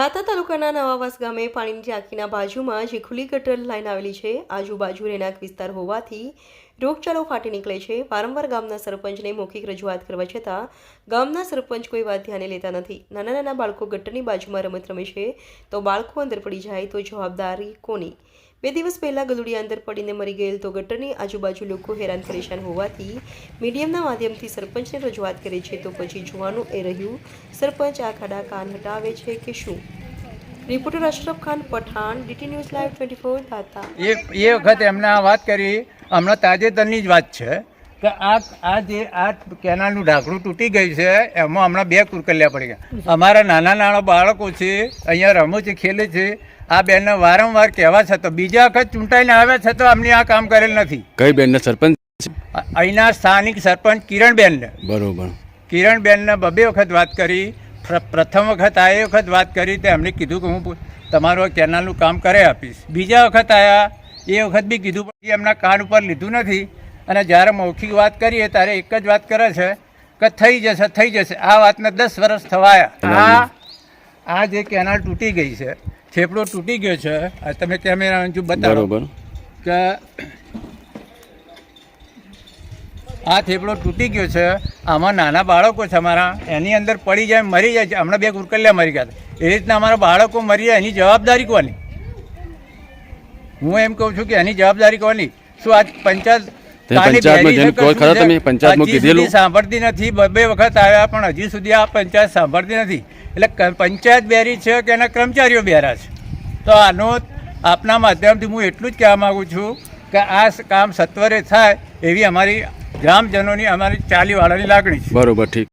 દાતા તાલુકાના નવાવાસ ગામે પાણીની ટાંકીના બાજુમાં જે ખુલ્લી ગટર લાઈન આવેલી છે, આજુબાજુ રહેણાંક વિસ્તાર હોવાથી રોગચાળો ફાટી નીકળે છે. વારંવાર ગામના સરપંચને મૌખિક રજૂઆત કરવા છતાં ગામના સરપંચ કોઈ વાત ધ્યાને લેતા નથી. નાના નાના બાળકો ગટરની બાજુમાં રમત રમે છે, તો બાળકો અંદર પડી જાય તો જવાબદારી કોની? બે દિવસ પહેલાં ગલુડિયા અંદર પડીને મરી ગયેલ તો ગટરની આજુબાજુ લોકો હેરાન પરેશાન હોવાથી મીડિયમના માધ્યમથી સરપંચને રજૂઆત કરે છે, તો પછી જોવાનું એ રહ્યું. સરપંચ આ ખાડા કાન હટાવે છે કે શું? Reporter Ashraf Khan, Pathan, DT news live twenty four, દાતા. એ એ વખતે એમને આ વાત કરી, હમણાં તાજેતરની જ વાત છે. કે આ આ જે આ કેનાલનું ઢાંકણું તૂટી ગયું છે એમાં હમણાં બે કુરકલ્યા પડી ગયા. અમારા નાના નાના બાળકો છે અહીંયા રમો છે ખેલે છે. આ બેનને વારંવાર કહેવા છતાં બીજા વખત ચૂંટાઈને આવ્યા છતાં અમને આ કામ કરેલ નથી. કઈ બેનને? સરપંચ? અહીંના સ્થાનિક સરપંચ કિરણબેનને. બરોબર. કિરણબેનને બબે વખત વાત કરી પ્રથમ વખત આ એ વખત વાત કરી તે એમને કીધું કે હું તમારું કેનાલનું કામ કરે આપીશ. બીજા વખત આવ્યા એ વખત બી કીધું પછી એમના કાન ઉપર લીધું નથી. અને જ્યારે મૌખિક વાત કરીએ ત્યારે એક જ વાત કરે છે કે થઈ જશે થઈ જશે. આ વાતને દસ વર્ષ થવાયા. આ આ જે કેનાલ તૂટી ગઈ છે થેપડો તૂટી ગયો છે આ તમે કેમેરા જો બતાવો કે આ થેપડો તૂટી ગયો છે આમાં નાના બાળકો છે અમારા. એની અંદર પડી જાય મરી જાય છે. હમણાં બે કુરકલ્યા મરી ગયા એ રીતના અમારા બાળકો મરી જાય એની જવાબદારી કોની? હું એમ કહું છું કે એની જવાબદારી કોની? શું આજ પંચાયત પંચાયતમાં જઈને કહો ખરા તમે પંચાયતમાં હજી કીધેલું? સુધી સાંભળતી નથી બબે વખત આવ્યા પણ હજી સુધી આ પંચાયત સાંભળતી નથી. એટલે પંચાયત બેરી છે કે એના કર્મચારીઓ બેરા છે? તો આનો આપના માધ્યમથી હું એટલું જ કહેવા માગું છું કે આ કામ સત્વરે થાય એવી અમારી ગ્રામજનોની અમારી ચાલીવાળાની લાગણી છે. બરોબર ઠીક.